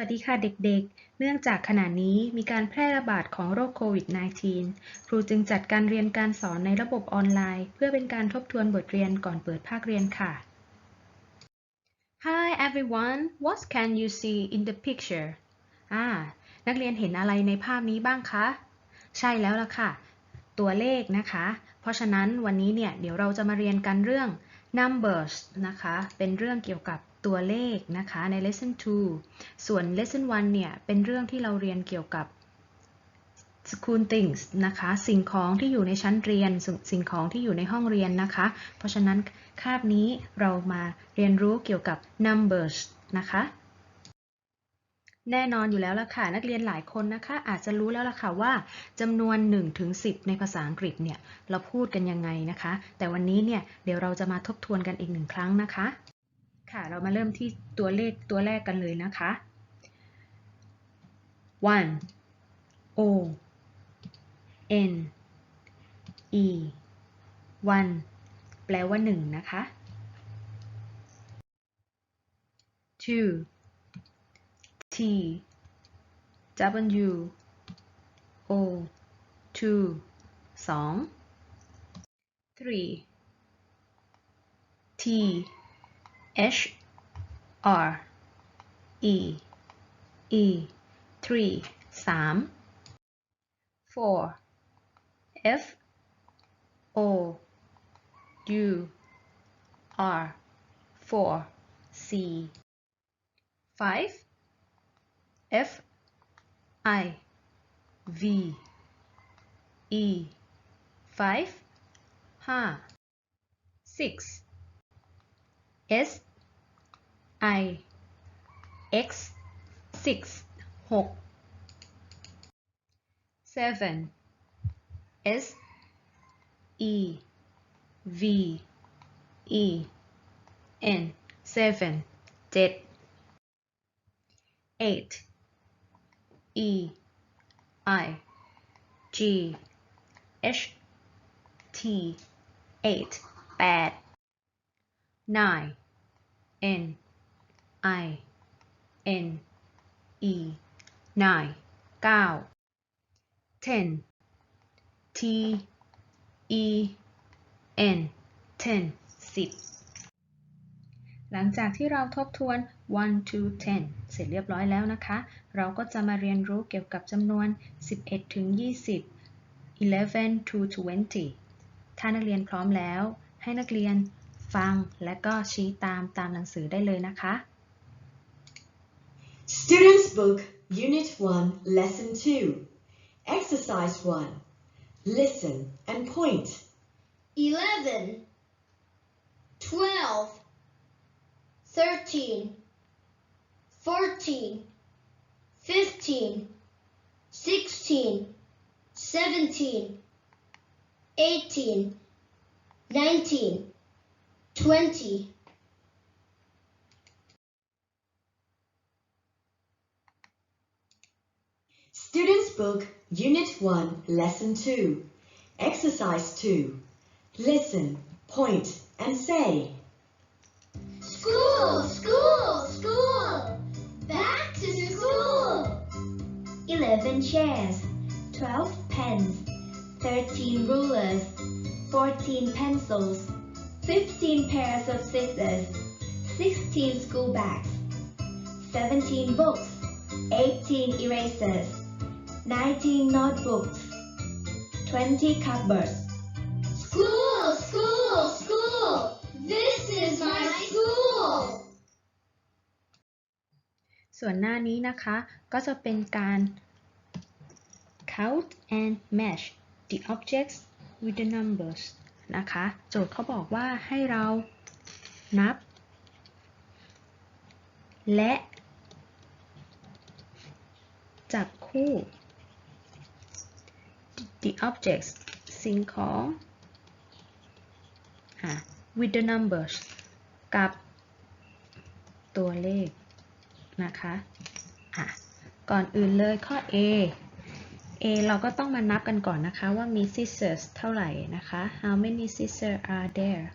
วัสดีค่ะเด็กๆ เนื่องจากขณะนี้มีการแพร่ระบาดของโรคโควิด -19 ครูจึงจัดการเรียนการสอนในระบบออนไลน์ เพื่อเป็นการทบทวนบทเรียนก่อนเปิดภาคเรียนค่ะ Hi everyone what can you see in the picture อ่า นักเรียนเห็นอะไรในภาพนี้บ้างคะ ใช่แล้วล่ะค่ะ ตัวเลขนะคะ เพราะฉะนั้นวันนี้เนี่ย เดี๋ยวเราจะมาเรียนกันเรื่อง numbers นะคะ เป็นเรื่องเกี่ยวกับ ตัวเลขนะคะใน lesson 2 ส่วน lesson 1 เนี่ย เป็นเรื่องที่เราเรียนเกี่ยวกับ school things นะคะ สิ่งของที่อยู่ในชั้นเรียนสิ่งสิ่งของที่อยู่ในห้องเรียนนะคะ เพราะฉะนั้นคาบนี้เรามาเรียนรู้เกี่ยวกับ numbers นะคะแน่นอนอยู่แล้วล่ะค่ะ นักเรียนหลายคนนะคะ อาจจะรู้แล้วล่ะค่ะว่าจำนวน1ถึง10 ในภาษาอังกฤษเนี่ย เราพูดกันยังไงนะคะ แต่วันนี้เนี่ย เดี๋ยวเราจะมาทบทวนกันอีกหนึ่งครั้งนะคะ ค่ะ เรามาเริ่มที่ตัวเลขตัวแรกกันเลยนะคะ one o n e one แปลว่าหนึ่งนะคะ two T W O two สอง three T H R E E three สาม four F O U R four C five F I V E five ห้า six S I X six หก seven S E V E N seven เจ็ด eight E I G H T eight แปด nine N I N E nine เก้า ten T E N ten สิบหลังจากที่เราทบทวน one to ten เสร็จเรียบร้อยแล้วนะคะ เราก็จะมาเรียนรู้เกี่ยวกับจำนวน 11 ถึง 20 11 to 20 ถ้านักเรียนพร้อมแล้ว ให้นักเรียนฟังและก็ชี้ตามตามหนังสือได้เลยนะคะ Students Book, Unit 1, Lesson 2. Exercise 1. Listen and point. 11 12 13 14 15 16 17 18 19 20 Students Book, Unit 1, Lesson 2. Exercise 2. Listen, point, and say. School, school, school! Back to school! 11 chairs, 12 pens, 13 rulers, 14 pencils, 15 pairs of scissors, 16 school bags, 17 books, 18 erasers, 19 notebooks, 20 cupboards. School, school, school! This is my school! ส่วนหน้านี้นะคะก็จะเป็นการ count and match the objects with the numbers นะคะ โจทย์เขาบอกว่าให้เรานับ และ จับคู่ the objects สิ่งของอะ with the numbers กับตัวเลขนะคะะก่อนอื่นเลยข้อ A A เราก็ต้องมานับกันก่อนนะคะว่ามี scissors เท่าไหร่นะคะ How many scissors are there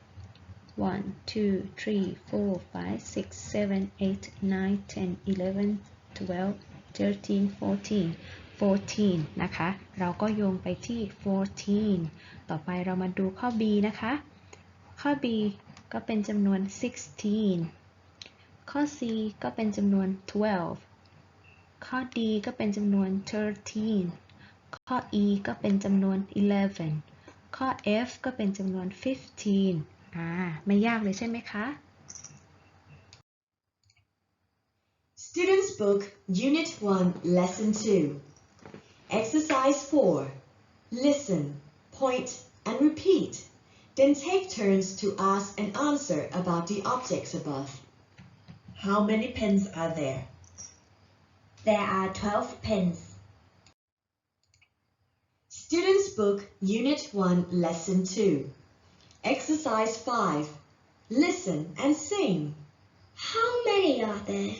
1 2 3 4 5 6 7 8 9 10 11 12 13 14 14 นะคะ เราก็โยงไปที่ 14 ต่อไปเรามาดูข้อ B นะคะ ข้อ B ก็เป็นจำนวน 16 ข้อ C ก็เป็นจำนวน 12 ข้อ D ก็เป็นจำนวน 13 ข้อ E ก็เป็นจำนวน 11 ข้อ F ก็เป็นจำนวน 15 อ่า ไม่ยากเลยใช่ไหมคะ Students Book, Unit 1, Lesson 2. Exercise 4. Listen, point, and repeat. Then take turns to ask and answer about the objects above. How many pens are there? There are 12 pens. Students Book, Unit 1, Lesson 2. Exercise 5. Listen and sing. How many are there?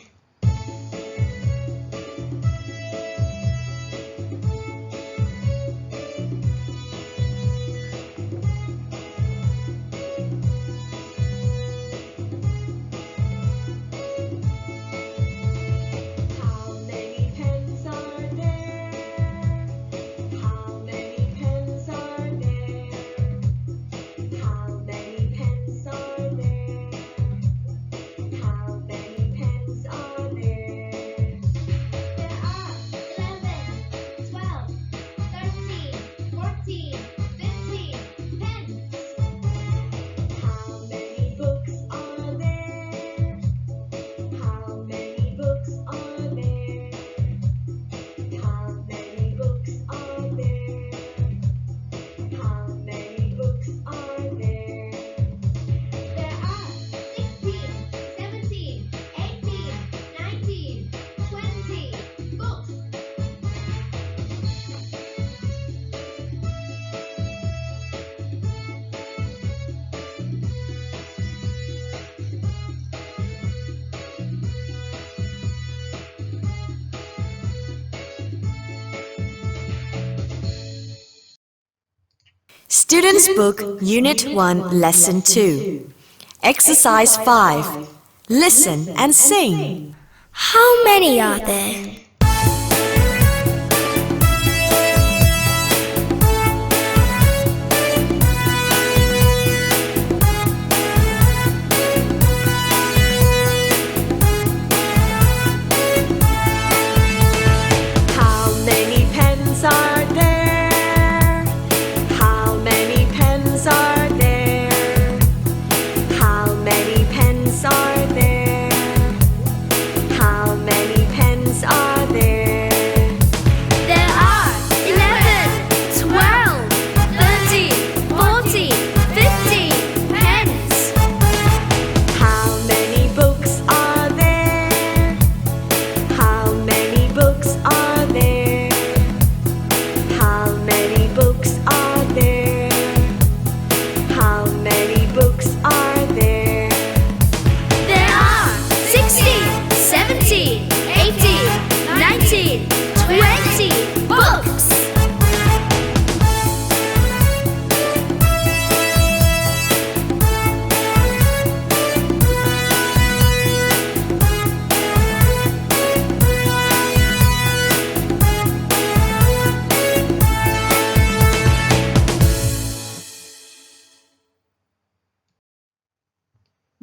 Students Book, Unit 1, Lesson 2. Exercise 5. Listen and sing. How many are there?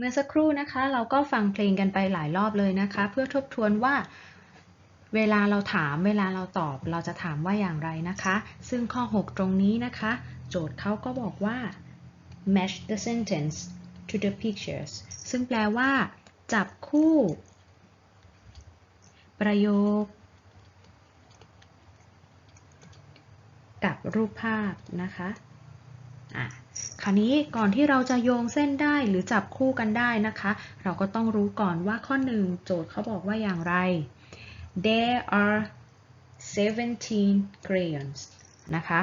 เมื่อสักครู่นะคะเราก็ฟังเพลงกันไปหลายรอบเลยนะคะ เพื่อทบทวนว่า เวลาเราถามเวลาเราตอบ เราจะถามว่าอย่างไรนะคะ ซึ่งข้อ 6 ตรงนี้นะคะ โจทย์เขาก็บอกว่า match the sentence to the pictures ซึ่งแปลว่า จับคู่ ประโยค กับรูปภาพนะคะ อะ คราวนี้ก่อนที่เราจะโยงเส้นได้หรือจับคู่กันได้นะคะ เราก็ต้องรู้ก่อนว่าข้อหนึ่งโจทย์เขาบอกว่าอย่างไร there are 17 crayons นะคะ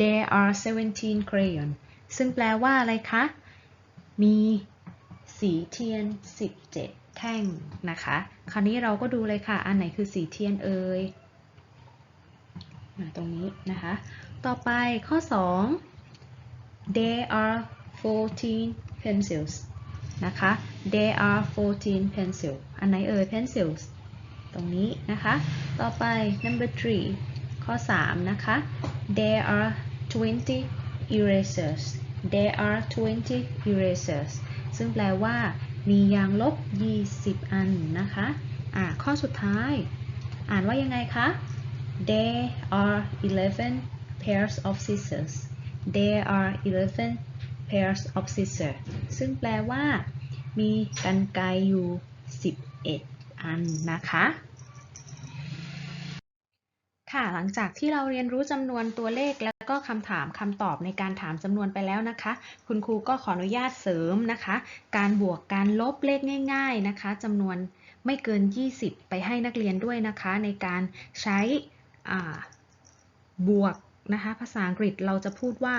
there are 17 crayons ซึ่งแปลว่าอะไรคะ มีสีเทียน 17 แท่งนะคะ คราวนี้เราก็ดูเลยค่ะ อันไหนคือสีเทียนเอ่ยตรงนี้นะคะ ต่อไปข้อ 2 there are 14 pencils นะคะ there are 14 pencils อันไหนเอ่ย pencils ตรงนี้นะคะ ต่อไป number three ข้อ 3 นะคะ there are 20 erasers there are 20 erasers ซึ่งแปลว่ามียางลบ 20 อันนะคะ อ่า ข้อสุดท้าย อ่านว่ายังไงคะ there are 11 pairs of scissors there are 11 pairs of scissors ซึ่งแปลว่า มีกันไกรอยู่ 11 อันนะคะ ค่ะหลังจากที่เราเรียนรู้จำนวนตัวเลขแล้วก็คำถามคำตอบในการถามจำนวนไปแล้วนะคะ คุณครูก็ขออนุญาตเสริมนะคะ การบวกการลบเลขง่าย ๆนะคะจำนวนไม่เกิน 20 ไปให้นักเรียนด้วยนะคะ ในการใช้บวก นะคะ ภาษาอังกฤษเราจะพูดว่า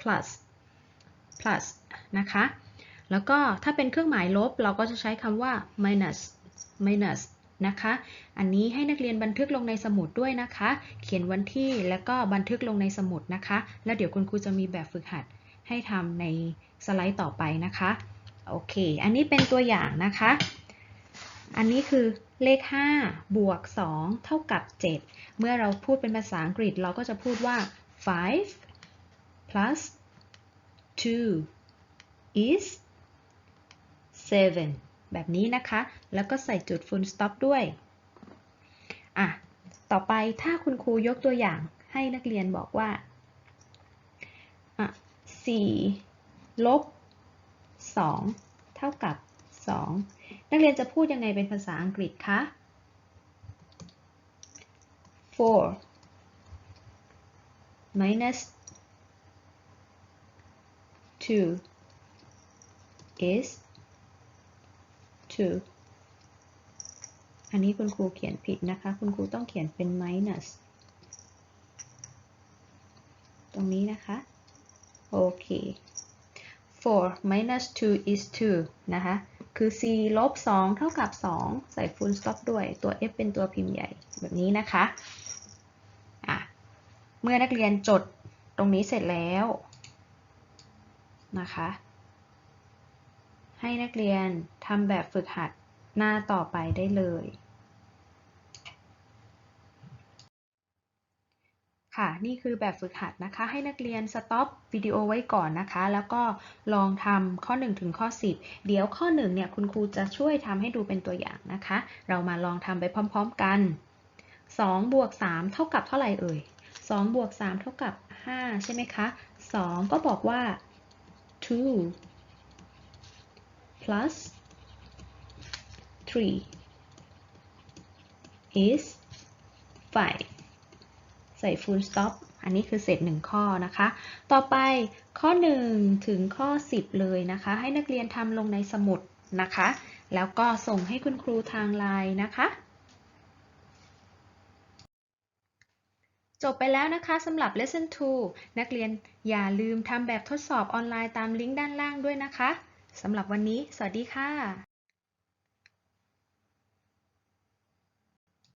plus plus นะคะ แล้วก็ถ้าเป็นเครื่องหมายลบเราก็จะใช้คำว่า minus minus นะคะ อันนี้ให้นักเรียนบันทึกลงในสมุดด้วยนะคะ เขียนวันที่แล้วก็บันทึกลงในสมุดนะคะ แล้วเดี๋ยวคุณครูจะมีแบบฝึกหัดให้ทำในสไลด์ต่อไปนะคะ โอเค อันนี้เป็นตัวอย่างนะคะ อันนี้คือ เลข 5 บวก 2 เท่ากับ 7 เมื่อเราพูดเป็นภาษาอังกฤษเราก็จะพูดว่า5 plus 2 is 7 แบบนี้นะคะ แล้วก็ใส่จุด full stop ด้วยอะต่อไปถ้าคุณครูยกตัวอย่างให้นักเรียนบอกว่าอะ4ลบ 2 เท่ากับ 2 นักเรียนจะพูดยังไงเป็นภาษาอังกฤษคะ4 minus 2 is 2อันนี้คุณครูเขียนผิดนะคะ คุณครูต้องเขียนเป็น minus ตรงนี้นะคะ โอเค4 minus 2 is 2นะคะ คือ c ลบ2เท่ากับ 2 ใส่ full stop ด้วยตัว f เป็นตัวพิมพ์ใหญ่แบบนี้นะคะะเมื่อนักเรียนจดตรงนี้เสร็จแล้วนะคะ ให้นักเรียนทำแบบฝึกหัดหน้าต่อไปได้เลย ค่ะ นี่คือแบบฝึกหัดนะคะ ให้นักเรียนสต็อปวิดีโอไว้ก่อนนะคะ แล้วก็ลองทำข้อ 1 ถึงข้อ 10 เดี๋ยวข้อ 1 เนี่ย คุณครูจะช่วยทำให้ดูเป็นตัวอย่างนะคะ เรามาลองทำไปพร้อม ๆกัน 2 บวก 3 เท่ากับเท่าไหร่เอ่ย 2 บวก 3 เท่ากับ 5 ใช่ไหมคะ 2 ก็บอกว่า 2 plus 3 is 5 ใส่ full stop อันนี้คือเสร็จ 1 ข้อนะคะ ต่อไปข้อ 1 ถึงข้อ 10 เลยนะคะ ให้นักเรียนทำลงในสมุดนะคะ แล้วก็ส่งให้คุณครูทางไลน์นะคะจบไปแล้วนะคะสำหรับ lesson 2 นักเรียนอย่าลืมทำแบบทดสอบออนไลน์ตามลิงก์ด้านล่างด้วยนะคะ สำหรับวันนี้ สวัสดีค่ะ